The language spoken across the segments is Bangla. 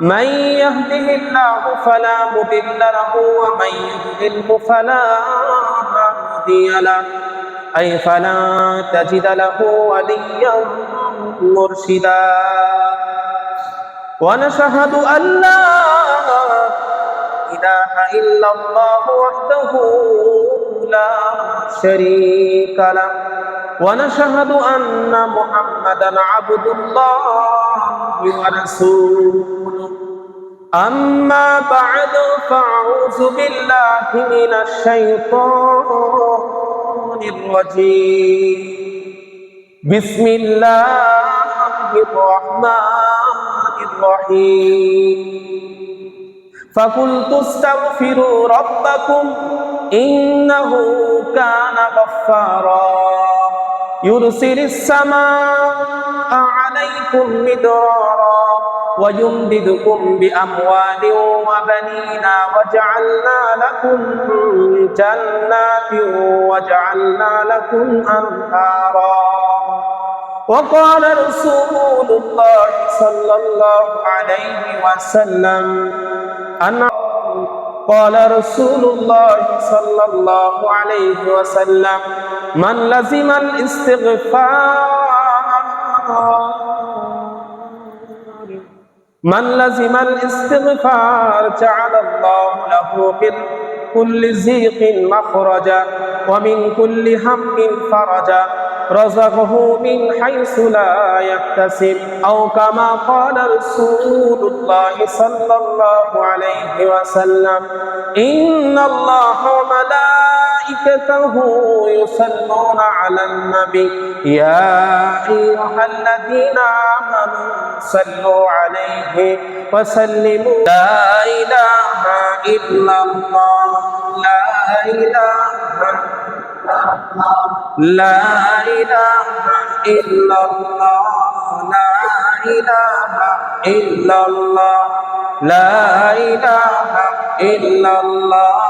من يهده الله فلا مضل له ومن يضلله فلا هادي له. أي فلا تجد له وليا مرشدا. ونشهد أن لا إله إلا الله وحده لا شريك له. ونشهد أن محمدا عبد الله ورسوله أما بعد فأعوذ بالله من الشيطان الرجيم بسم الله الرحمن الرحيم فقلت استغفروا ربكم إنه كان غفارا يرسل السماء عليكم مدرارا ويمددكم بأموال وبنين وجعلنا لكم جنات وجعلنا لكم أنهارا وقال رسول الله صلى الله عليه وسلم أن قال رسول الله صلى الله عليه وسلم من لزم الاستغفار من لزم الاستغفار جعل الله له من كل زيق مخرجا ومن كل هم فرجا رزقه من حيث لا يحتسب أو كما قال رسول الله صلى الله عليه وسلم إن الله وملائكته يصلون على النبي. يا أيها الذين آمنوا صلوا عليه وسلموا. لا إله إلا الله. لا إله لا إله إلا الله. لا إله إلا الله. لا إله إلا الله.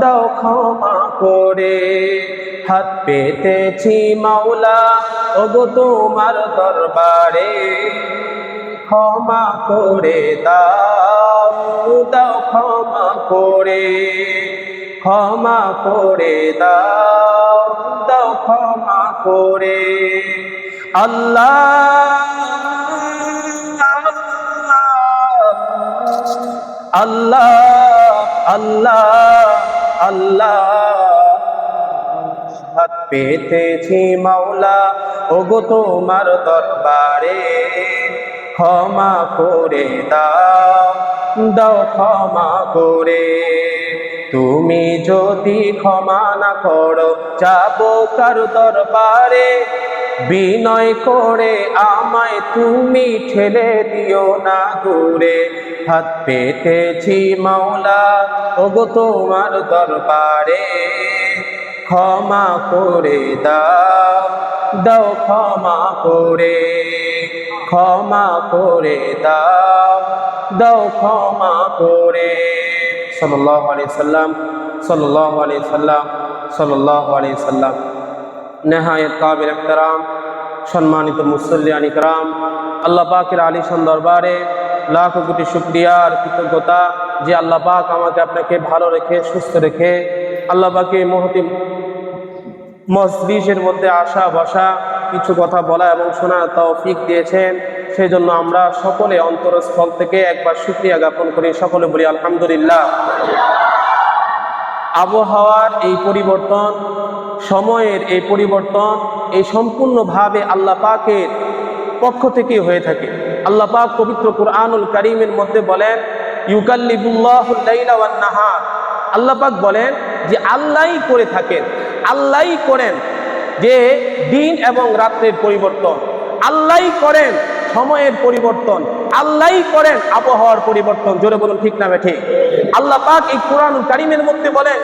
দাও ক্ষমা করে। হাত পেতেছি মাওলা, ওগো তোমার দরবারে। ক্ষমা করে দাও দাও ক্ষমা করে। ক্ষমা করে দাও দাও ক্ষমা করে। আল্লাহ আল্লাহ আল্লাহ আল্লাহ। পেতেছি মাওলা, ওগো তোমার দরবারে। ক্ষমা করে দাও দাও ক্ষমা করে। তুমি যদি ক্ষমা না করো, যাব কার দরবারে। বিনয় করে আমায় তুমি ঠেলে দিও না দূরে হাত পেতেছি মাওলা, ওগো তোমার দরবারে। ক্ষমা করে দাও দাও ক্ষমা করে। ক্ষমা করে দাও দাও ক্ষমা করে। সাল্লাহ আলি সাল্লাম সাল্লাহ আলি সাল্লাম সাল্লাহ আলি সাল্লাম। নেহায়ত কাবির একতারাম সম্মানিত মুসল্লিয়ান ইকরাম, আল্লাহ পাকের আলিশান দরবারে লাখ কোটি শুক্রিয়া কৃতজ্ঞতা যে আল্লাহ পাক আমাকে আপনাকে ভালো রেখে, সুস্থ রেখে আল্লাহ পাকে মহতি মসজিদের মধ্যে আসা, বসা, কিছু কথা বলা এবং শোনার তৌফিক দিয়েছেন। সেই জন্য আমরা সকলে অন্তরস্থল থেকে একবার শুক্রিয়া জ্ঞাপন করি। সকলে বলি আলহামদুলিল্লাহ। আবহাওয়ার এই পরিবর্তন সময়ের এই পরিবর্তন এই সম্পূর্ণভাবে আল্লাহ পাকের পক্ষ থেকে হয়ে থাকে। আল্লাহ পাক পবিত্র কুরআনুল করিমের মধ্যে বলেন নাহার। আল্লাহ পাক বলেন যে আল্লাহই করে থাকেন আল্লাহই করেন যে দিন এবং রাত্রের পরিবর্তন। আল্লাহই করেন সময়ের পরিবর্তন আল্লাহই করেন আবহাওয়ার পরিবর্তন। জোরে বলুন, ঠিক না ঠিক আল্লাহ পাক এই কোরআন কারিমের মধ্যে বলেন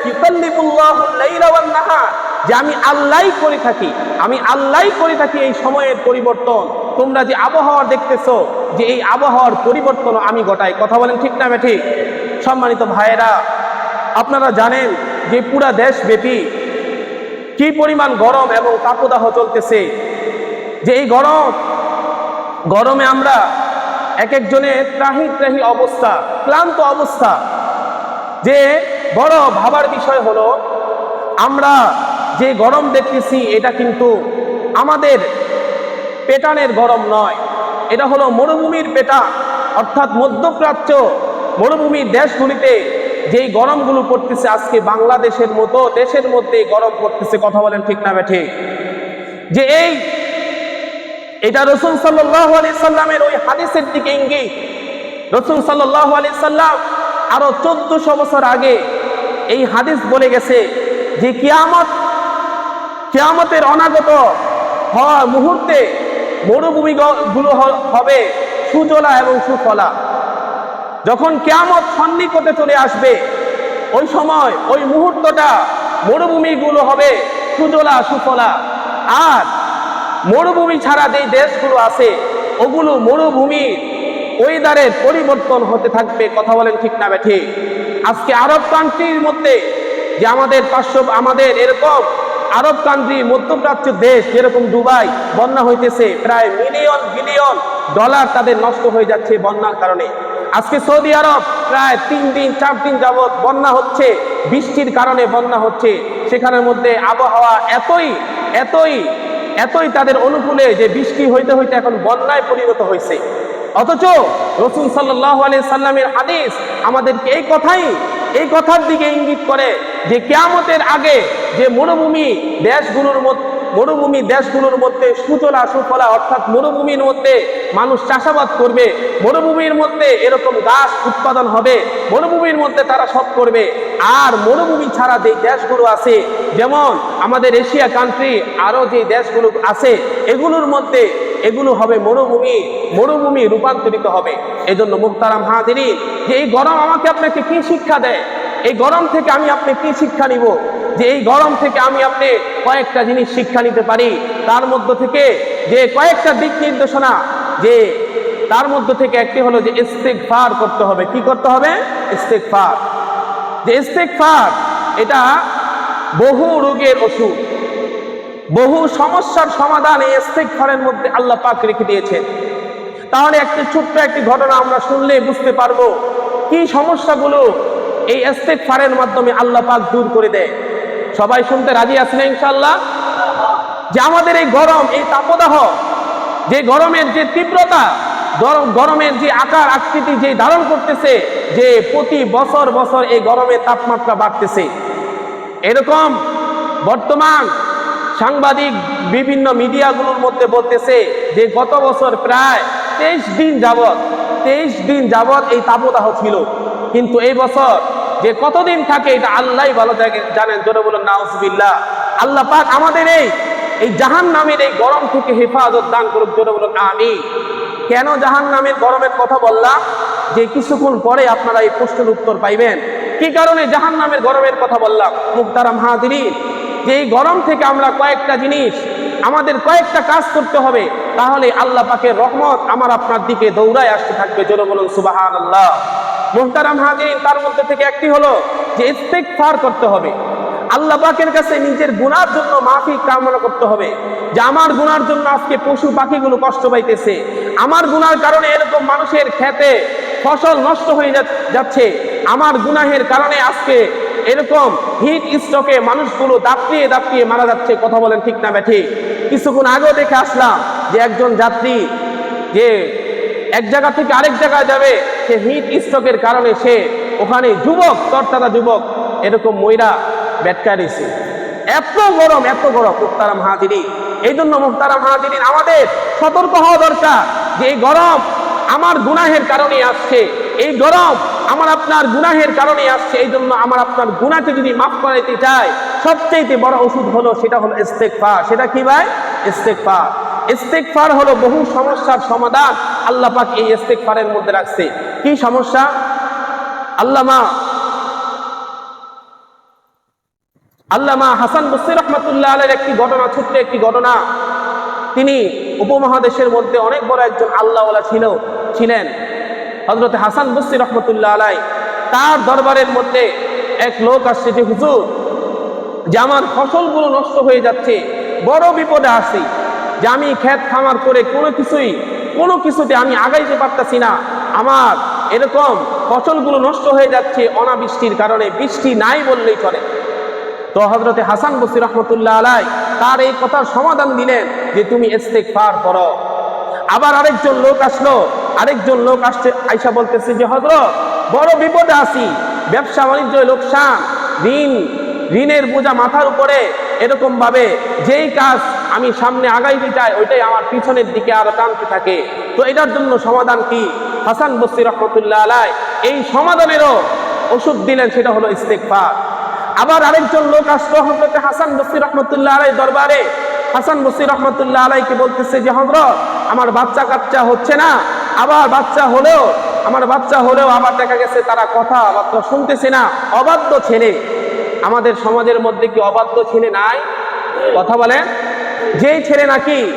নাহার। যে আমি আল্লাহই করে থাকি, আমি আল্লাহই করে থাকি এই সময়ের পরিবর্তন। তোমরা যে আবহাওয়া দেখতেছো, যে এই আবহাওয়ার পরিবর্তন আমি ঘটাই। কথা বলেন ঠিক না ঠিক সম্মানিত ভাইয়েরা, আপনারা জানেন যে পুরা দেশব্যাপী কি পরিমাণ গরম এবং তাপদাহ চলতেছে? যে এই গরম, গরমে আমরা এক একজনের ত্রাহি ত্রাহি অবস্থা, ক্লান্ত অবস্থা। যে বড় ভাবার বিষয় হলো, আমরা যে গরম দেখতেছি, এটা কিন্তু আমাদের পেটানের গরম নয়। এটা হলো মরুভূমির পেটা, অর্থাৎ মধ্যপ্রাচ্য মরুভূমির দেশগুলিতে যেই গরমগুলো পড়তেছে আজকে বাংলাদেশের মতো, দেশের মধ্যে গরম পড়তেছে, কথা বলেন ঠিক না ঠিক যে এই, এটা রসুল সাল্লাহ আলি সাল্লামের ওই হাদিসের দিকে ইঙ্গিত। রসুল সাল্লাহ আলি সাল্লাম আরও চোদ্দশো বছর আগে এই হাদিস বলে গেছে যে কিয়ামত কিয়ামতের অনাগত হওয়ার মুহূর্তে মরুভূমি গুলো হবে সুজলা এবং সুফলা। যখন কেয়ামত সন্নিকটে চলে আসবে, ওই সময়, ওই মুহূর্তটা মরুভূমিগুলো হবে সুজলা, সুফলা। আর মরুভূমি ছাড়া যেই দেশগুলো আছে, ওগুলো মরুভূমির ওয়েদারের পরিবর্তন হতে থাকবে, কথা বলেন ঠিক না বেঠি আজকে আরব কান্ট্রির মধ্যে যে আমাদের পার্শ্ব আমাদের এরকম আরব কান্ট্রি, মধ্যপ্রাচ্য দেশ, যেরকম দুবাই, বন্যা হইতেছে, প্রায় মিলিয়ন, বিলিয়ন ডলার তাদের নষ্ট হয়ে যাচ্ছে বন্যার কারণে। আজকে সৌদি আরব প্রায় তিন দিন, চার দিন যাবৎ বন্যা হচ্ছে, বৃষ্টির কারণে বন্যা হচ্ছে। সেখানের মধ্যে আবহাওয়া এতই এতই এতই তাদের অনুকূলে যে বৃষ্টি হইতে হইতে এখন বন্যায় পরিণত হয়েছে অথচ রসুল সাল্লাহ আলি সাল্লামের হাদিস আমাদেরকে এই কথাই এই কথার দিকে ইঙ্গিত করে যে কেয়ামতের আগে যে মরুভূমি দেশগুলোর মধ্যে মরুভূমি দেশগুলোর মধ্যে সুচলা সুফলা অর্থাৎ মরুভূমির মধ্যে মানুষ চাষাবাদ করবে, মরুভূমির মধ্যে এরকম গাছ উৎপাদন হবে, মরুভূমির মধ্যে তারা সব করবে। আর মরুভূমি ছাড়া যে দেশগুলো আছে, যেমন আমাদের এশিয়া কান্ট্রি আরও যে দেশগুলো আছে, এগুলোর মধ্যে এগুলো হবে মরুভূমি মরুভূমি রূপান্তরিত হবে। এই জন্য মুক্তারাম হাদিনী যে এই গরম আমাকে আপনাকে কি শিক্ষা দেয়? এই গরম থেকে আমি আপনি কি শিক্ষা নিব? যে এই গরম থেকে আমি আপনি কয়েকটা জিনিস শিক্ষা নিতে পারি, তার মধ্য থেকে যে কয়েকটা দিক নির্দেশনা, যে তার মধ্য থেকে একটি হলো যে ইস্তেক ফার করতে হবে। কি করতে হবে? ইস্তেক ফার যে ইস্তেক ফার এটা বহু রোগের ওষুধ। বহু সমস্যার সমাধান এই ইস্তেক ফারের মধ্যে আল্লাহ পাক রেখে দিয়েছেন। তাহলে একটি ছোট্ট একটি ঘটনা আমরা শুনলে বুঝতে পারব, কি সমস্যাগুলো এই ইস্তেক ফারের মাধ্যমে আল্লাহ পাক দূর করে দেয়। সবাই শুনতে রাজি আছেন ইনশাল্লাহ যে আমাদের এই গরম, এই তাপদাহ, যে গরমের যে তীব্রতা গরমের যে আকার, আকৃতি যে ধারণ করতেছে, যে প্রতি বছর বছর এই গরমের তাপমাত্রা বাড়তেছে। এরকম বর্তমান সাংবাদিক বিভিন্ন মিডিয়াগুলোর মধ্যে বলতেছে যে গত বছর প্রায় তেইশ দিন যাবৎ, তেইশ দিন যাবৎ এই তাপদাহ ছিল। কিন্তু এই বছর যে কতদিন থাকে এটা আল্লাহ ভালো থাকে জানেন। জোরে বলুন, নাউজবিল্লাহ। আল্লাহ পাক আমাদের এই এই জাহান নামের এই গরম থেকে হেফাজত দান করুক, জোরে বলুন আমি কেন জাহান নামের গরমের কথা বললাম? যে কিছুক্ষণ পরে আপনারা এই প্রশ্নের উত্তর পাইবেন। কি কারণে জাহান নামের গরমের কথা বললাম? মুক্তারাম হাদিনী যে এই গরম থেকে আমরা কয়েকটা জিনিস আমাদের কয়েকটা কাজ করতে হবে। তাহলে আল্লাহ পাকের রহমত আমার আপনার দিকে দৌড়ায় আসতে থাকবে, জোরে বলুন সুবাহান আল্লাহ মোহতারাম হাজির তার মধ্যে থেকে একটি হলো যে ইস্তেকফার করতে হবে। আল্লাহ পাকের কাছে নিজের গুনার জন্য মাফি কামনা করতে হবে। যে আমার গুনার জন্য আজকে পশু পাখিগুলো কষ্ট পাইতেছে, আমার গুনার কারণে এরকম মানুষের খেতে ফসল নষ্ট হয়ে যাচ্ছে, আমার গুনাহের কারণে আজকে এরকম হিট স্ট্রোকে মানুষগুলো দাপিয়ে দাপিয়ে মারা যাচ্ছে, কথা বলেন ঠিক না ব্যাঠি। কিছুক্ষণ আগেও দেখে আসলাম যে একজন যাত্রী যে এক জায়গা থেকে আরেক জায়গায় যাবে, সে হিট স্ট্রোকের কারণে সে ওখানে যুবক তরতারা যুবক, এরকম ময়রা ব্যাটকারিছে এত গরম এত গরম মুক্তারাম হাজিরি। এই জন্য মুক্তারাম হাজিরি আমাদের সতর্ক হওয়া দরকার যে এই গরম আমার গুনাহের কারণে আসছে। এই গরম আমার আপনার গুনাহের কারণে আসছে। এই জন্য আমার আপনার গুনাহকে যদি মাফ করাইতে চায় সবচেয়ে বড় ওষুধ হলো, সেটা হলো ইস্তেকফার সেটা কি ভাই? ইস্তেকফার ইস্তেকফার হলো বহু সমস্যার সমাধান আল্লাহ পাক এই ইস্তেকফারের মধ্যে রাখছে। কি সমস্যা? আল্লামা আল্লামা হাসান বসির রহমতুল্লাহ আলের একটি ঘটনা, ছোট্ট একটি ঘটনা। তিনি উপমহাদেশের মধ্যে অনেক বড় একজন আল্লাহওয়ালা ছিল, ছিলেন হজরত হাসান বসি রহমতুল্লাহ আলাই। তার দরবারের মধ্যে এক লোক আসছে যে, হুজুর, যে আমার ফসলগুলো নষ্ট হয়ে যাচ্ছে, বড় বিপদে আছি। যে আমি ক্ষেত খামার করে কোনো কিছুই, কোনো কিছুতে আমি আগাইতে পারতাছি না। আমার এরকম ফসলগুলো নষ্ট হয়ে যাচ্ছে অনাবৃষ্টির কারণে, বৃষ্টি নাই বললেই চলে। তো হজরতে হাসান বসির রহমতুল্লাহ আলাই তার এই কথার সমাধান দিলেন যে তুমি এস্তেক পার করো। আবার আরেকজন লোক আসলো, আরেকজন লোক আসছে আইসা বলতেছে যে হজরত বড় বিপদে আছি। ব্যবসা বাণিজ্য লোকসান। ঋণ, ঋণের বোঝা মাথার উপরে এরকম ভাবে যেই কাজ আমি সামনে আগাইতে চাই, ওইটাই আমার পিছনের দিকে আরও টানতে থাকে। তো এটার জন্য সমাধান কি? হাসান বস্তি রহমতুল্লাহ আলাই এই সমাধানেরও ওষুধ দিলেন, সেটা হলো ইস্তেকফার আবার আরেকজন লোক আসলো হজরত হাসান বসির রহমতুল্লাহ আলাই দরবারে। হাসান বসির রহমতুল্লাহ আলাইকে বলতেছে যে হজরত আমার বাচ্চা কাচ্চা হচ্ছে না। আবার বাচ্চা হলেও, আমার বাচ্চা হলেও আবার দেখা গেছে তারা কথা বার্তা শুনতেছে না। অবাধ্য ছেলে। আমাদের সমাজের মধ্যে কি অবাধ্য ছেলে নাই? কথা বলেন। যেই ছেলে নাকি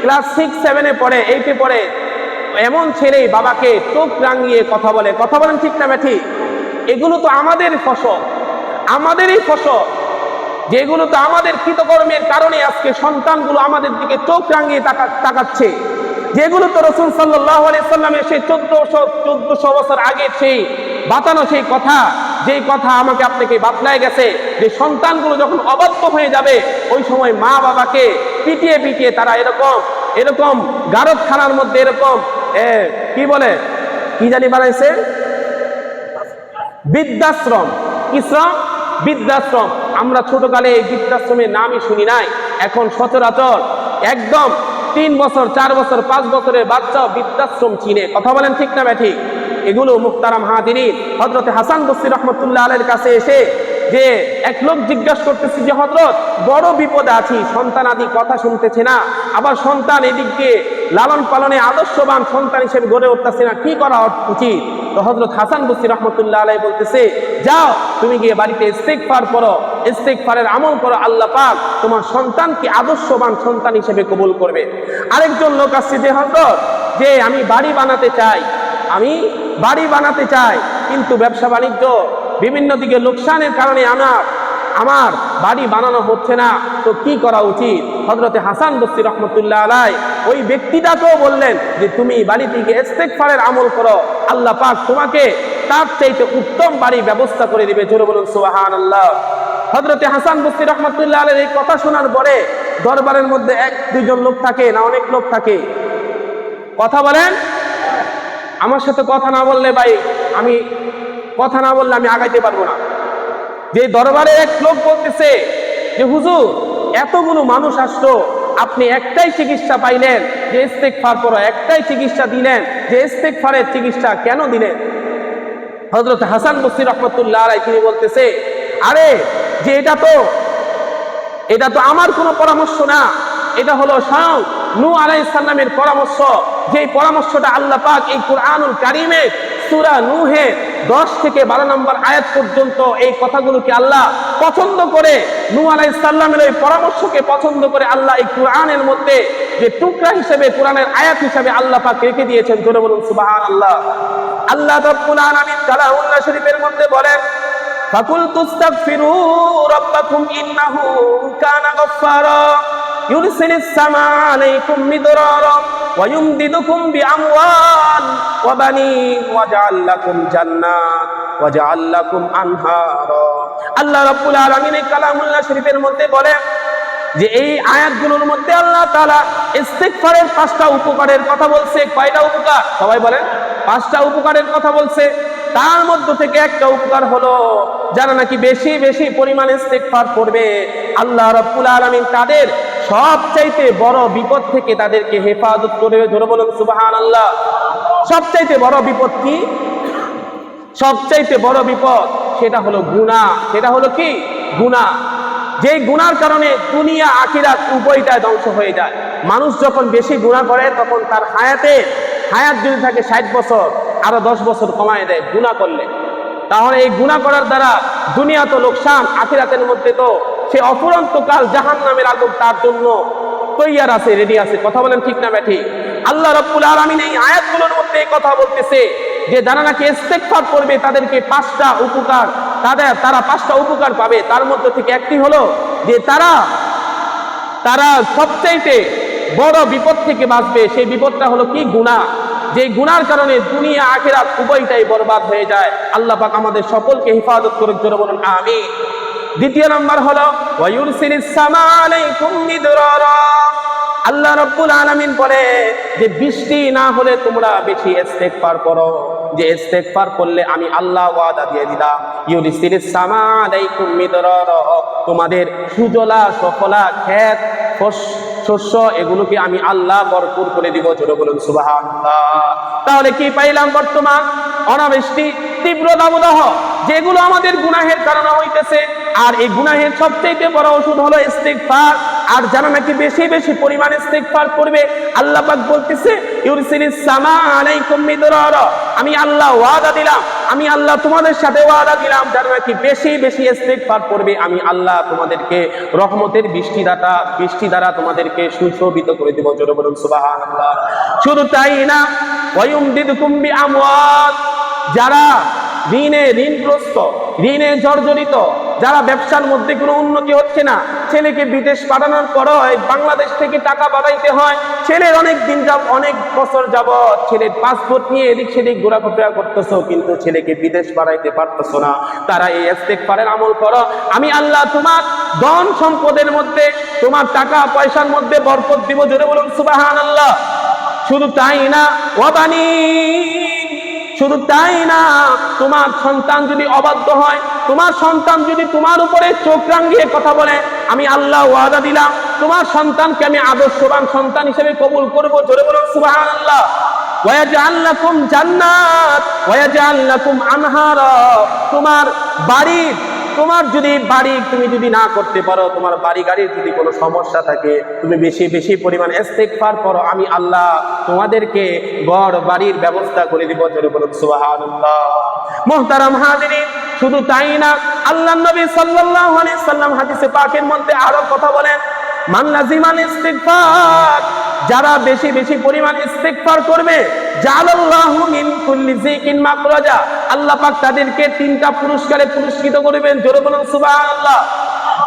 ক্লাস সিক্স, সেভেনে পড়ে এইটে পড়ে, এমন ছেলেই বাবাকে চোখ রাঙিয়ে কথা বলে। কথা বলেন ঠিক না, ব্যাঠি? এগুলো তো আমাদের ফসল। আমাদেরই ফসল। যেগুলো তো আমাদের কৃতকর্মের কারণে আজকে সন্তানগুলো আমাদের দিকে চোখ রাঙিয়ে তাকাচ্ছে। যেগুলো তো রসুল সাল্লাহ সাল্লামের সেই চোদ্দশো চোদ্দশো বছর আগে সেই বাতানো সেই কথা, যেই কথা আমাকে আপনাকে বাতলায় গেছে, যে সন্তানগুলো যখন অবাধ্য হয়ে যাবে, ওই সময় মা বাবাকে পিটিয়ে পিটিয়ে তারা এরকম এরকম গারদখানার মধ্যে এরকম কি বলে, কি জানি বানাইছে? বৃদ্ধাশ্রম। শ্রম? বৃদ্ধাশ্রম। আমরা ছোটকালে এই বৃদ্ধাশ্রমের নামই শুনি নাই। এখন সচরাচর একদম তিন বছর, চার বছর, পাঁচ বছরের বাচ্চা বৃদ্ধাশ্রম চিনে কথা বলেন ঠিক না ব্যাঠিক? এগুলো মুক্তারাম হাদিনী হজরত হাসান বসির রহমতুল্লাহ আলের কাছে এসে যে এক লোক জিজ্ঞাসা করতেছে যে হজরত বড় বিপদে আছি, সন্তান আদি কথা শুনতেছে না। আবার সন্তান এদিক লালন পালনে আদর্শবান সন্তান হিসেবে গড়ে উঠতেছে না। কি করা উচিত? তো হজরত হাসান বসি রহমতুল্লাহ আলাই বলতেছে, যাও, তুমি গিয়ে বাড়িতে ইস্তেকফার করো। ইস্তেকফারের আমল করো, আল্লাহ পাক তোমার সন্তানকে আদর্শবান সন্তান হিসেবে কবুল করবে। আরেকজন লোক আসছে যে হজরত যে আমি বাড়ি বানাতে চাই, আমি বাড়ি বানাতে চাই, কিন্তু ব্যবসা বাণিজ্য বিভিন্ন দিকে লোকসানের কারণে আমার আমার বাড়ি বানানো হচ্ছে না। তো কি করা উচিত? হজরতে হাসান বস্তি রহমতুল্লাহ আলাই ওই ব্যক্তিটাকেও বললেন যে, তুমি বাড়ি থেকে ইস্তেকফারের আমল করো। আল্লাহ পাক তোমাকে তার চাইতে উত্তম বাড়ি ব্যবস্থা করে দিবে। জোরে বলুন সোহান আল্লাহ হজরতে হাসান বস্তি রহমতুল্লাহ আলের এই কথা শোনার পরে দরবারের মধ্যে এক দুজন লোক থাকে না অনেক লোক থাকে। কথা বলেন? আমার সাথে কথা না বললে ভাই, আমি কথা না বললে আমি আগাইতে পারব না। যে দরবারে এক লোক বলতেছে যে, হুজুর, এতগুলো মানুষ আসলো, আপনি একটাই চিকিৎসা পাইলেন, যে ইস্তেক ফার করো, একটাই চিকিৎসা দিলেন, যে ইস্তেক ফারের চিকিৎসা কেন দিলেন? হজরত হাসান বসির রহমতুল্লাহ আলাই তিনি বলতেছে, আরে, যে এটা তো এটা তো আমার কোনো পরামর্শ না, এটা হলো স্বয়ং নু আলাই সাল্লামের পরামর্শ যে পরামর্শটা আল্লাহ পাক এই কোরআনুল কারিমে সুরা নুহে দশ থেকে বারো নম্বর আয়াত পর্যন্ত এই কথাগুলোকে আল্লাহ পছন্দ করে নু আলাই সাল্লামের ওই পরামর্শকে পছন্দ করে আল্লাহ এই কোরআনের মধ্যে যে টুকরা হিসেবে, কোরআনের আয়াত হিসেবে আল্লাহ পাক রেখে দিয়েছেন। জোরে বলুন সুবাহান আল্লাহ আল্লাহ রাব্বুল আলামিন কালামুল্লাহ শরীফের মধ্যে বলেন ফাকুল তুস্তাগফিরু রাব্বাকুম ইন্নাহু কানা গফফারা। আলাইকুম মিদরারা ওয়া ইউমদিদুকুম বিআমওয়াল ওয়া বানিন ওয়াজআল লাকুম জান্নাত ওয়াজআল লাকুম আনহারা। আল্লাহ রাব্বুল আলামিন এই কালামুল্লাহ শরীফের মধ্যে বলেন যে এই আয়াতগুলোর মধ্যে আল্লাহ তাআলা ইস্তিগফারের পাঁচটা উপকারের কথা বলছে। কয়টা উপকার? সবাই বলেন, পাঁচটা উপকারের কথা বলছে। তার মধ্য থেকে একটা উপকার হলো, যারা নাকি বেশি বেশি পরিমাণে ইস্তিগফার করবে, আল্লাহ রাব্বুল আলামিন তাদের সবচাইতে বড় বিপদ থেকে তাদেরকে হেফাজত করবে ধরে বলুন সুবহানাল্লাহ। সবচাইতে বড় বিপদ কি? সবচাইতে বড় বিপদ সেটা হলো গুনাহ। সেটা হলো কি? গুনাহ। যেই গুনার কারণে দুনিয়া, আখিরাত উভয়টাই ধ্বংস হয়ে যায়। মানুষ যখন বেশি গুনাহ করে, তখন তার হায়াতে, হায়াত যদি থাকে ষাট বছর, আরও দশ বছর কমায় দেয় গুনাহ করলে। তাহলে এই গুনাহ করার দ্বারা দুনিয়া তো লোকসান, আখিরাতের মধ্যে তো সে অফুরন্ত কাল জাহান নামের আগুন তার জন্য তৈয়ার আছে রেডি আছে। কথা বলেন ঠিক না ব্যাঠি? আল্লাহ রব্বুল আলামিন এই আয়াতগুলোর মধ্যে এই কথা বলতেছে যে, যারা নাকি ইস্তেগফার করবে, তাদেরকে পাঁচটা উপকার, তাদের, তারা পাঁচটা উপকার পাবে। তার মধ্যে থেকে একটি হলো যে, তারা তারা সবচাইতে বড় বিপদ থেকে বাঁচবে। সেই বিপদটা হলো কি? গুণা যে গুনার কারণে দুনিয়া, আখেরাত উভয়টাই বরবাদ হয়ে যায়। আল্লাহ পাক আমাদের সকলকে হেফাজত করে জোরে বলুন আমি দ্বিতীয় নম্বর হলো মিদরারা আল্লাহ রাব্বুল আলামিন বলে যে, বৃষ্টি না হলে তোমরা বেশি ইস্তেগফার করো। যে ইস্তেগফার করলে আমি আল্লাহ ওয়াদা দিয়ে দিলাম। ইউরিসিলিস সামা আলাইকুম তোমাদের সুজলা, সফলা, ক্ষেত শস্য, এগুলোকে আমি আল্লাহ ভরপুর করে দিব। জোরে বলুন, সুবহানাল্লাহ। তাহলে কি পাইলাম বর্তমান? অনাবৃষ্টি, তীব্র দাবদাহ, যেগুলো আমাদের গুনাহের কারণে হইতেছে। আর এই গুনাহের সবচেয়ে বড় ওষুধ হলো ইস্তিগফার। আর যারা নাকি বেশি বেশি পরিমাণে ইস্তিগফার করবে, আল্লাহ পাক বলতেছে ইউরসিলিস সামা আলাইকুম মিদরারা। আমি আল্লাহ ওয়াদা দিলাম, আমি আল্লাহ তোমাদের সাথে ওয়াদা দিলাম, যারা নাকি বেশি বেশি ইস্তিগফার করবে, আমি আল্লাহ তোমাদেরকে রহমতের বৃষ্টি দ্বারা বৃষ্টি দ্বারা তোমাদেরকে সুশোভিত করে দেব। জোরে বলুন, সুবহানাল্লাহ। শুধু তাই না, ওয়ায়ুমদিদুকুম বিআমওয়াল যারা ঋণে ঋণগ্রস্ত, ঋণে জর্জরিত, যারা ব্যবসার মধ্যে কোনো উন্নতি হচ্ছে না, ছেলেকে বিদেশ পাঠানোর এই বাংলাদেশ থেকে টাকা পাঠাইতে হয়। ছেলের অনেক দিন যাব অনেক বছর যাব ছেলের পাসপোর্ট নিয়ে এদিক সেদিক ঘোরাফেরা করতেছো, কিন্তু ছেলেকে বিদেশ পাঠাইতে পারতেছো না। তারা এই ইস্তেগফারের আমল করো। আমি আল্লাহ তোমার ধন সম্পদের মধ্যে, তোমার টাকা পয়সার মধ্যে বরকত দিব, জোরে বলুন সুবাহান আল্লাহ শুধু তাই না ওয়াবানি শুধু তাই না, তোমার সন্তান যদি অবাধ্য হয়, তোমার সন্তান যদি তোমার উপরে চোখ রাঙিয়ে কথা বলে, আমি আল্লাহ ওয়াদা দিলাম, তোমার সন্তানকে আমি আদর্শবান সন্তান হিসেবে কবুল করব, জোরে বলুন সুবাহ আল্লাহ জান্নাত তোমার বাড়ির তোমার যদি বাড়ি তুমি যদি না করতে পারো, তোমার বাড়ি গাড়ির যদি কোনো সমস্যা থাকে, তুমি বেশি বেশি পরিমাণ ইস্তেগফার করো, আমি আল্লাহ তোমাদেরকে ঘর বাড়ির ব্যবস্থা করে দিব। জোরে শুধু তাই না, আল্লাহ নবী সাল্লাল্লাহু সাল্লাম হাদিসে পাকের মধ্যে আরও কথা বলেন, মান লাজিমান যারা বেশি বেশি পরিমাণ ইস্তেগফার করবে মিন আল্লাহ পাক তাদেরকে তিনটা পুরস্কারে পুরস্কৃত করবেন। জোরে বলুন, সুবহানাল্লাহ।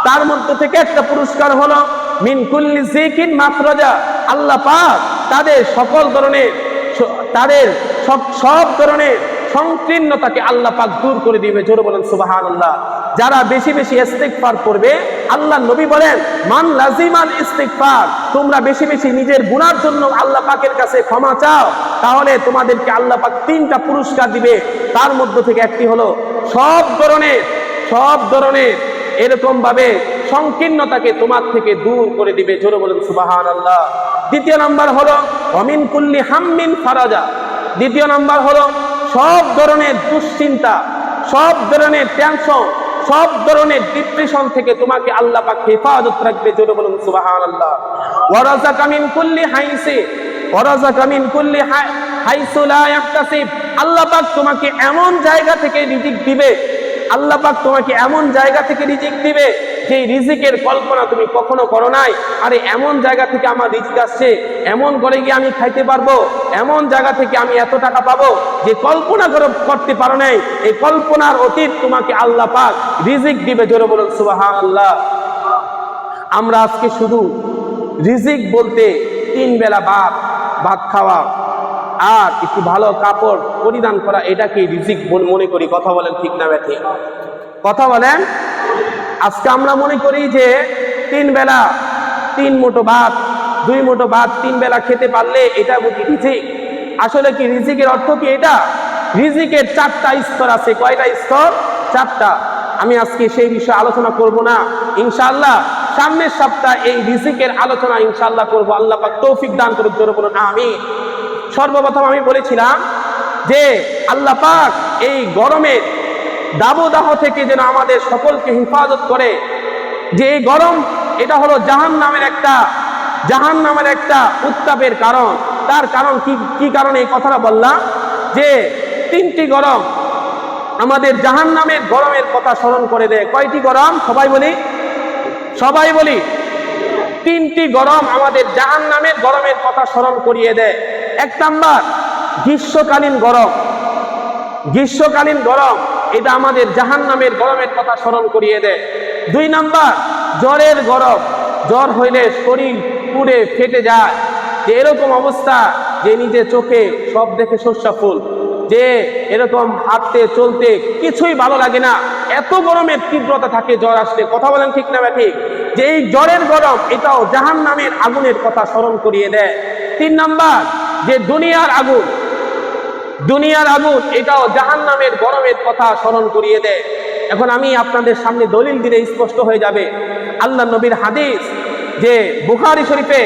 তার মধ্যে থেকে একটা পুরস্কার হলো মিন কুল্লি যিকিন মাখরাজা। আল্লাহ পাক তাদের সকল ধরনের তাদের সব সব ধরনের সংকীর্ণতাকে আল্লাহ পাক দূর করে দিবে। জোরে বলেন, সুবহানাল্লাহ। যারা বেশি বেশি ইস্তেগফার করবে, আল্লাহ নবী বলেন, মান লাজিমান ইস্তেগফার তোমরা বেশি বেশি নিজের গুনার জন্য আল্লাহ পাকের কাছে ক্ষমা চাও, তাহলে তোমাদেরকে আল্লাহ পাক তিনটা পুরস্কার দিবে। তার মধ্য থেকে একটি হলো সব ধরনের সব ধরনের এরকম ভাবে সংকীর্ণতাকে তোমার থেকে দূর করে দিবে। জোরে বলেন সুবাহান আল্লাহ দ্বিতীয় নাম্বার হলো অমিন কুল্লি হাম্মিন ফারাজা দ্বিতীয় নাম্বার হলো, সব ধরনের দুশ্চিন্তা, সব ধরনের টেনশন সব ধরনের ডিপ্রেশন থেকে তোমাকে আল্লাহ পাক হেফাজত রাখবে জোরে বলুন সুবহানাল্লাহ। ওয়ারাজা কামিন কুল্লি হাইসি ওয়ারাজা কামিন কুল্লি হাই- হাইসু লা ইয়াহতাসিব আল্লাহ পাক তোমাকে এমন জায়গা থেকে রিজিক দিবে, আল্লাহ পাক তোমাকে এমন জায়গা থেকে রিজিক দিবে যে রিজিকের কল্পনা তুমি কখনো করো নাই? আরে এমন জায়গা থেকে আমার রিজিক আসছে, এমন করে গিয়ে আমি খাইতে পারব, এমন জায়গা থেকে আমি এত টাকা পাবো যে কল্পনা করে করতে পারো নাই। এই কল্পনার অতীত তোমাকে আল্লাহ পাক রিজিক দিবে জোরে বলুন সুবাহান আল্লাহ আমরা আজকে শুধু রিজিক বলতে তিন বেলা ভাত ভাত খাওয়া আর একটু ভালো কাপড় পরিধান করা এটাকে রিজিক মনে করি। কথা বলেন ঠিক না ব্যাঠি কথা বলেন? আজকে আমরা মনে করি যে তিন বেলা তিন মুঠো ভাত, দুই মুঠো ভাত, তিন বেলা খেতে পারলে এটা বুঝি রিজিক। আসলে কি রিজিকের অর্থ কি এটা? রিজিকের চারটা স্তর আছে। কয়টা স্তর? চারটা। আমি আজকে সেই বিষয়ে আলোচনা করব না। ইনশাআল্লাহ সামনের সপ্তাহ এই রিজিকের আলোচনা ইনশাআল্লাহ করব। আল্লাহ পাক তৌফিক দান করুক, জোরে বলুন আমি সর্বপ্রথম আমি বলেছিলাম যে আল্লাহ পাক এই গরমের দাবদাহ থেকে যেন আমাদের সকলকে হেফাজত করে। যে এই গরম, এটা হলো জাহান নামের একটা জাহান নামের একটা উত্তাপের কারণ। তার কারণ কি কি কারণে এই কথাটা বললাম? যে তিনটি গরম আমাদের জাহান নামের গরমের কথা স্মরণ করে দেয়। কয়টি গরম? সবাই বলি। সবাই বলি। তিনটি গরম আমাদের জাহান নামের গরমের কথা স্মরণ করিয়ে দেয়। এক নাম্বার, গ্রীষ্মকালীন গরম। গ্রীষ্মকালীন গরম এটা আমাদের জাহান নামের গরমের কথা স্মরণ করিয়ে দেয়। দুই নাম্বার, জ্বরের গরম। জ্বর হইলে শরীর পুড়ে ফেটে যায়। যে এরকম অবস্থা, যে নিজে চোখে সব দেখে শস্যা ফুল। যে এরকম হাঁটতে, চলতে কিছুই ভালো লাগে না। এত গরমের তীব্রতা থাকে জ্বর আসলে। কথা বলেন ঠিক না ঠিক যে এই জ্বরের গরম, এটাও জাহান নামের আগুনের কথা স্মরণ করিয়ে দেয়। তিন নাম্বার, যে দুনিয়ার আগুন দুনিয়ার আগুন, এটাও জাহান নামের গরমের কথা স্মরণ করিয়ে দেয়। এখন আমি আপনাদের সামনে দলিল দিলে স্পষ্ট হয়ে যাবে। আল্লাহ নবীর হাদিস, যে বুখারি শরীফে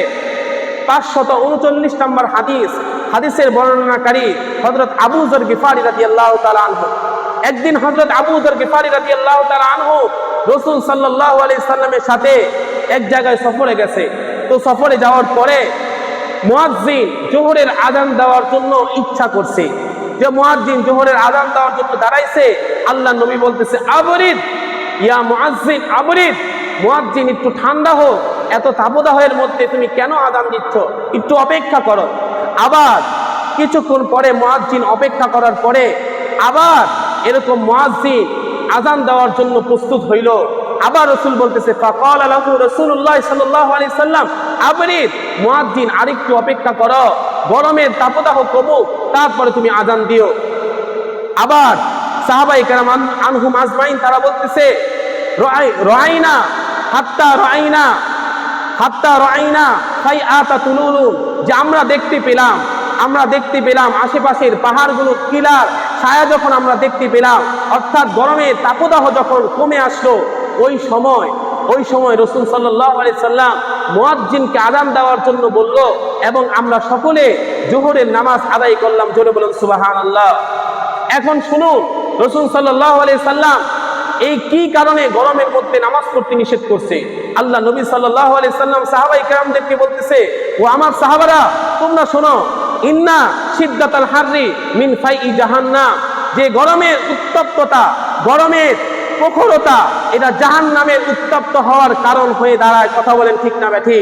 পাঁচশত উনচল্লিশ নম্বর হাদিস, হাদিসের বর্ণনাকারী হজরত আবু জর গিফারি রাজি আল্লাহ আনহু। একদিন হজরত আবু জর গিফারি রাজি আল্লাহ আনহু রসুল সাল্লাহ আলি সাল্লামের সাথে এক জায়গায় সফরে গেছে। তো সফরে যাওয়ার পরে মুয়াজ্জিন জোহরের আদান দেওয়ার জন্য ইচ্ছা করছে। যে মুয়াজ্জিন জোহরের আদান দেওয়ার জন্য দাঁড়াইছে, আল্লাহ নবী বলতেছে, আবরিদ, ইয়া মুয়াজ্জিন, আবরিদ, মুয়াজ্জিন, একটু ঠান্ডা হোক এত তাপদাহের মধ্যে তুমি কেন আদান দিচ্ছ? একটু অপেক্ষা করো। আবার কিছুক্ষণ পরে মুয়াজ্জিন অপেক্ষা করার পরে আবার এরকম মুয়াজ্জিন আজান দেওয়ার জন্য প্রস্তুত হইল। আবার রসুল বলতেছে ফাকাল আলাহু রসুল্লাহ সাল্লাহ আলি সাল্লাম আবরিদ মুয়াজ্জিন আরেকটু অপেক্ষা করো। গরমের তাপদাহ কমুক তারপরে তুমি আজান দিও। আবার সাহাবাই কারাম আনহুম আজমাইন তারা বলতেছে রাইনা হাত্তা রাইনা হাত্তা রাইনা ফাই আতা তুলুলুন। যে আমরা দেখতে পেলাম, আমরা দেখতে পেলাম আশেপাশের পাহাড়গুলো কিলার ছায়া যখন আমরা দেখতে পেলাম, অর্থাৎ গরমের তাপদাহ যখন কমে আসলো, ওই সময় ওই সময় রসুল সাল্লাম মোয়াজ্জিনকে আদান দেওয়ার জন্য বলল, এবং আমরা সকলে জোহরের নামাজ আদায় করলাম। জোরে বলুন সুবাহান আল্লাহ এখন শুনুন, রসুল সাল্লাহ সাল্লাম এই কি কারণে গরমের মধ্যে নামাজ পড়তে নিষেধ করছে? আল্লাহ নবী সাল্লাহ সাল্লাম সাহাবাই কেরামদেরকে বলতেছে, ও আমার সাহাবারা, তোমরা শোনো, ইন্না সিদ্দাতাল হাররি মিন ফাই জাহান্নাম, যে গরমের উত্তপ্ততা, গরমের প্রখরতা, এটা জাহান নামের উত্তপ্ত হওয়ার কারণ হয়ে দাঁড়ায়। কথা বলেন ঠিক না ব্যাঠি?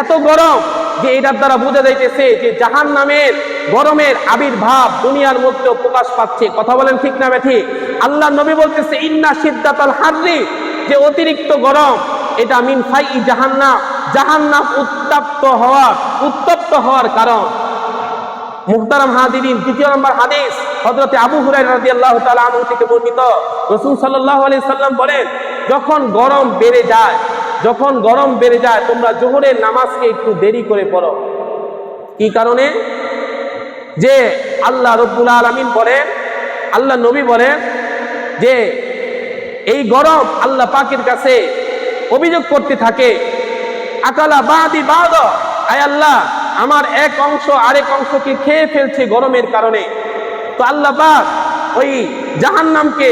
এত গরম যে এটার দ্বারা বোঝা যাইতেছে যে জাহান নামের গরমের আবির্ভাব দুনিয়ার মধ্যে প্রকাশ পাচ্ছে। কথা বলেন ঠিক না ব্যাঠি? আল্লাহ নবী বলতেছে, ইন্না সিদ্দাতাল হাররি যে অতিরিক্ত গরম, এটা মিন ফাই জাহান্নাম। জাহান্নাম উত্তপ্ত হওয়ার উত্তপ্ত হওয়ার কারণ। মুহতারাম হাদিরিন দ্বিতীয় নম্বর হাদিস হজরতে আবু হুরাই রাজি আল্লাহ তালু থেকে বর্ণিত। রসুল সাল্লাহ আলি সাল্লাম বলেন, যখন গরম বেড়ে যায়, যখন গরম বেড়ে যায়, তোমরা জোহরের নামাজকে একটু দেরি করে পড়ো। কি কারণে? যে আল্লাহ রব্বুল আলমিন বলেন, আল্লাহ নবী বলেন যে, এই গরম আল্লাহ পাকের কাছে অভিযোগ করতে থাকে, আকালা বাদি বাদ, আয় আল্লাহ আমার এক অংশ আরেক অংশকে খেয়ে ফেলছে গরমের কারণে। তো আল্লাহ পাক ওই জাহান্নামকে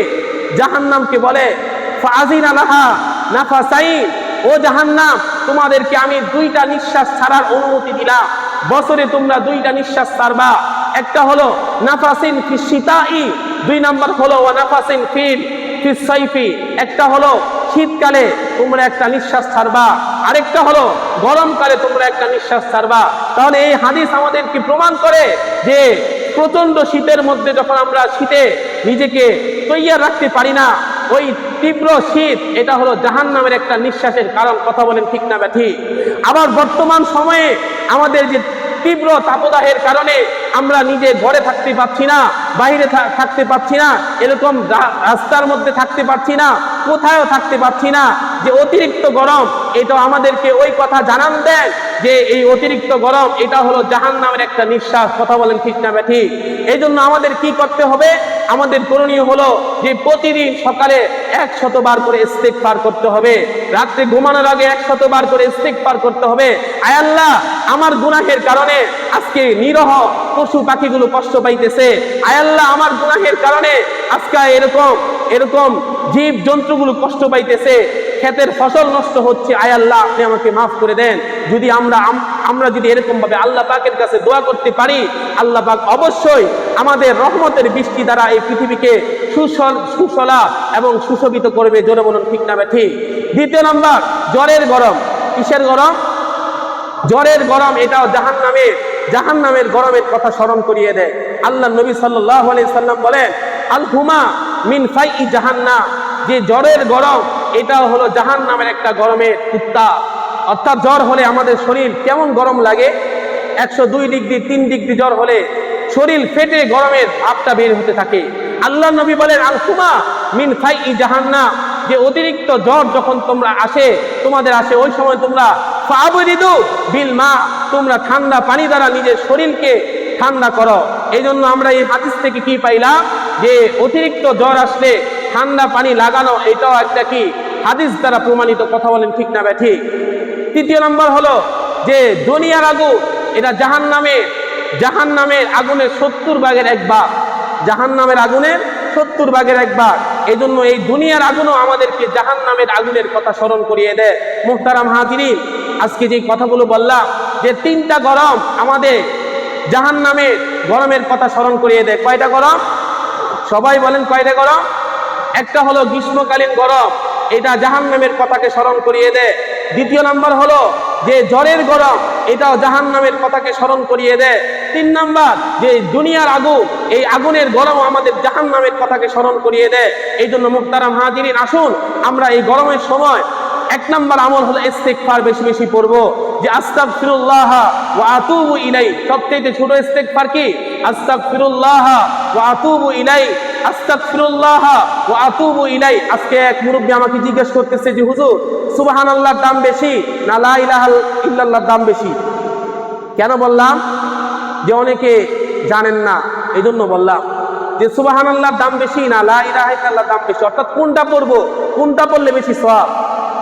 জাহান্নামকে বলে ফাজিন আলাহা নাফাসাইন। ও জাহান্নাম, তোমাদেরকে আমি দুইটা নিঃশ্বাস ছাড়ার অনুমতি দিলাম। বছরে তোমরা দুইটা নিঃশ্বাস ছাড়বা। একটা হলো, নাফাসিন ফি শীতাই। দুই নাম্বার হলো, ওয়া নাফাসিন ফিল, ফি সাইফি একটা হলো, শীতকালে তোমরা একটা নিঃশ্বাস ছাড়বা। আরেকটা হলো, গরমকালে তোমরা একটা নিঃশ্বাস ছাড়বা। তাহলে এই হাদিস আমাদেরকে প্রমাণ করে যে প্রচণ্ড শীতের মধ্যে যখন আমরা শীতে নিজেকে তৈয়ার রাখতে পারি না, ওই তীব্র শীত এটা হলো জাহান নামের একটা নিঃশ্বাসের কারণ, কথা বলেন ঠিক না ব্যাঠি আবার বর্তমান সময়ে আমাদের যে তীব্র তাপদাহের কারণে আমরা নিজে ঘরে থাকতে পারছি না, বাইরে থা- থাকতে পারছি না, এরকম রাস্তার মধ্যে থাকতে পারছি না কোথাও থাকতে পারছি না যে অতিরিক্ত গরম এটা আমাদেরকে ওই কথা জানান দেন। যে এই অতিরিক্ত গরম, এটা হলো জাহান নামের একটা নিঃশ্বাস। কথা বলেন ঠিক না ব্যাঠি? এই জন্য আমাদের কি করতে হবে? আমাদের করণীয় হলো যে প্রতিদিন সকালে একশত বার করে স্টেক পার করতে হবে। রাত্রে ঘুমানোর আগে একশত বার করে স্টেক পার করতে হবে। আয় আল্লাহ, আমার গুনাহের কারণে আজকে নিরহ পশু পাখিগুলো কষ্ট পাইতেছে। আয় আল্লাহ, আমার গুনাহের কারণে আজকে এরকম এরকম জীব জন্তুগুলো কষ্ট পাইতেছে। ক্ষেতের ফসল নষ্ট হচ্ছে। আয় আল্লাহ, আপনি আমাকে মাফ করে দেন। যদি আমরা আম- আমরা যদি এরকম ভাবে আল্লাহ পাকের কাছে দোয়া করতে পারি, আল্লাহ পাক অবশ্যই আমাদের রহমতের বৃষ্টি দ্বারা এই পৃথিবীকে সুসল, সুসলা এবং সুশোভিত করবে, জোরে বলুন ঠিক নামে ঠিক দ্বিতীয় নম্বর, জ্বরের গরম। কিসের গরম? জ্বরের গরম, এটাও জাহান নামের জাহান নামের গরমের কথা স্মরণ করিয়ে দেয়। আল্লাহ নবী সাল্লাহ সাল্লাম বলেন আল হুমা মিন ফাই জাহান্না যে জ্বরের গরম, এটাও হলো জাহান নামের একটা গরমের উত্তাপ অর্থাৎ জ্বর হলে আমাদের শরীর কেমন গরম লাগে? একশো দুই ডিগ্রি, তিন ডিগ্রি জ্বর হলে শরীর ফেটে গরমের ভাবটা বের হতে থাকে। আল্লাহ নবী বলেন আল হুমা মিন ফাই ই জাহান্না যে অতিরিক্ত জ্বর যখন তোমরা আসে, তোমাদের আসে ওই সময় তোমরা ফাবরিদু বিল মা তোমরা ঠান্ডা পানি দ্বারা নিজের শরীরকে ঠান্ডা করো। এই জন্য আমরা এই হাদিস থেকে কি পাইলাম? যে অতিরিক্ত জ্বর আসলে ঠান্ডা পানি লাগানো, এটাও একটা কি? হাদিস দ্বারা প্রমাণিত, কথা বলেন ঠিক না ব্যা ঠিক তৃতীয় নম্বর হলো যে দুনিয়ার আগুন, এটা জাহান নামে জাহান নামের আগুনের সত্তর ভাগের এক ভাগ। জাহান নামের আগুনের সত্তর ভাগের এক এই জন্য এই দুনিয়ার আগুনও আমাদেরকে জাহান নামের আগুনের কথা স্মরণ করিয়ে দেয়। মুহতারাম হাজিরি আজকে যে কথাগুলো বললাম, যে তিনটা গরম আমাদের জাহান নামের গরমের কথা স্মরণ করিয়ে দেয়। কয়টা গরম? সবাই বলেন কয়টা গরম? একটা হলো গ্রীষ্মকালীন গরম এটা জাহান নামের কথাকে স্মরণ করিয়ে দেয় দ্বিতীয় নাম্বার হলো যে জ্বরের গরম, এটাও জাহান নামের কথাকে স্মরণ করিয়ে দেয় তিন নাম্বার, যে দুনিয়ার আগুন, এই আগুনের গরম আমাদের জাহান নামের কথাকে স্মরণ করিয়ে দেয় এই জন্য মুক্তারাম হাজিরিন, আসুন আমরা এই গরমের সময় এক নাম্বার আমল হলো ইস্তেগফার বেশি বেশি পড়ব। যে আস্তাগফিরুল্লাহ ওয়া আতুবু ইলাই সবচেয়ে ছোট ইস্তেগফার কি? আস্তাগফিরুল্লাহ ওয়া আতুবু ইলাই আস্তাগফিরুল্লাহ ওয়া আতুবু ইলাই আজকে এক মুরব্বী আমাকে জিজ্ঞেস করতেছে যে, হুজুর সুবহানাল্লাহর দাম বেশি না লা ইলাহা ইল্লাল্লাহর দাম বেশি? কেন বললাম? যে অনেকে জানেন না এই জন্য বললাম যে সুবাহান আল্লাহর দাম বেশি না লা ইলাহা ইল্লাল্লাহর দাম বেশি? অর্থাৎ কোনটা পড়ব? কোনটা পড়লে বেশি সওয়াব?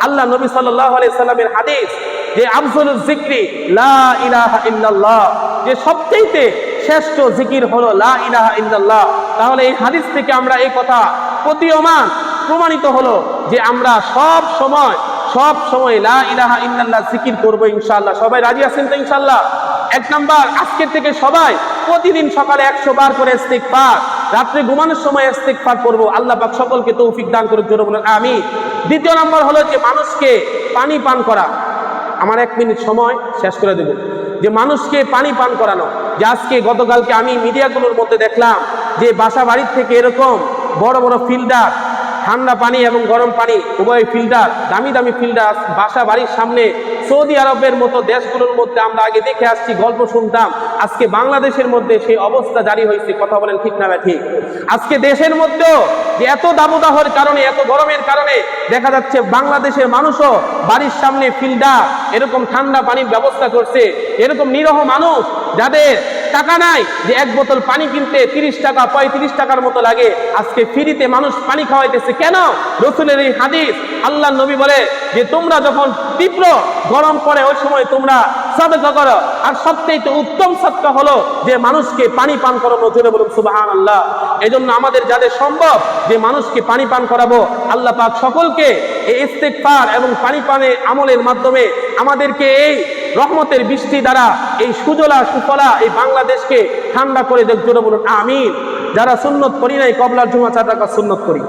আল্লাহ নবী সাল্লাল্লাহু আলাইহি সাল্লামের হাদিস যে আফজলুল জিকরি লা ইলাহা ইল্লাল্লাহ। যে সবচেয়ে শ্রেষ্ঠ জিকির হলো লা ইলাহা ইল্লাল্লাহ। তাহলে এই হাদিস থেকে আমরা এই কথা প্রতীয়মান, প্রমাণিত হলো যে আমরা সব সময় সব সময় লা ইলাহা ইল্লাল্লাহ জিকির করব ইনশাআল্লাহ। সবাই রাজি আছেন তো ইনশাআল্লাহ? এক নাম্বার, আজকের থেকে সবাই প্রতিদিন সকালে একশো বার করে ইস্তেগফার, রাত্রে ঘুমানোর সময় ইস্তেগফার করব। আল্লাহ পাক সকলকে তৌফিক দান করে জোরে বলেন আমি দ্বিতীয় নাম্বার হলো যে মানুষকে পানি পান করা। আমার এক মিনিট সময় শেষ করে দেব। যে মানুষকে পানি পান করানো। যে আজকে গতকালকে আমি মিডিয়াগুলোর মধ্যে দেখলাম যে বাসা বাড়ির থেকে এরকম বড় বড় ফিল্টার ঠান্ডা পানি এবং গরম পানি, উভয় ফিল্টার, দামি দামি ফিল্টার, বাসা বাড়ির সামনে। সৌদি আরবের মতো দেশগুলোর মধ্যে আমরা আগে দেখে আসছি, গল্প শুনতাম। আজকে বাংলাদেশের মধ্যে সেই অবস্থা জারি হয়েছে, কথা বলেন ঠিক না ঠিক আজকে দেশের মধ্যেও যে এত দাবদাহর কারণে, এত গরমের কারণে দেখা যাচ্ছে বাংলাদেশের মানুষও বাড়ির সামনে ফিল্টার, এরকম ঠান্ডা পানির ব্যবস্থা করছে। এরকম নিরহ মানুষ যাদের টাকা নাই যে এক বোতল পানি কিনতে তিরিশ টাকা, পঁয়ত্রিশ টাকার মতো লাগে। আজকে ফ্রিতে মানুষ পানি খাওয়াইতেছে। কেন? রসুলের এই হাদিস আল্লাহ নবী বলে যে, তোমরা যখন তীব্র গরম পড়ে ওই সময় তোমরা সদকা করো। আর সবচেয়ে উত্তম সত্য হলো যে, মানুষকে পানি পান করানো। জোরে বলুন সুবাহান আল্লাহ এই জন্য আমাদের যাদের সম্ভব যে, মানুষকে পানি পান করাবো, আল্লাহ পাক সকলকে এই ইস্তেকফার এবং পানি পানের আমলের মাধ্যমে আমাদেরকে এই রহমতের বৃষ্টি দ্বারা এই সুজলা সুফলা এই বাংলাদেশকে ঠান্ডা করে দেখ জোরে বলুন, আমিন। যারা সুন্নত করি নাই, কবলার জুমা চাটাকা সুন্নত করি।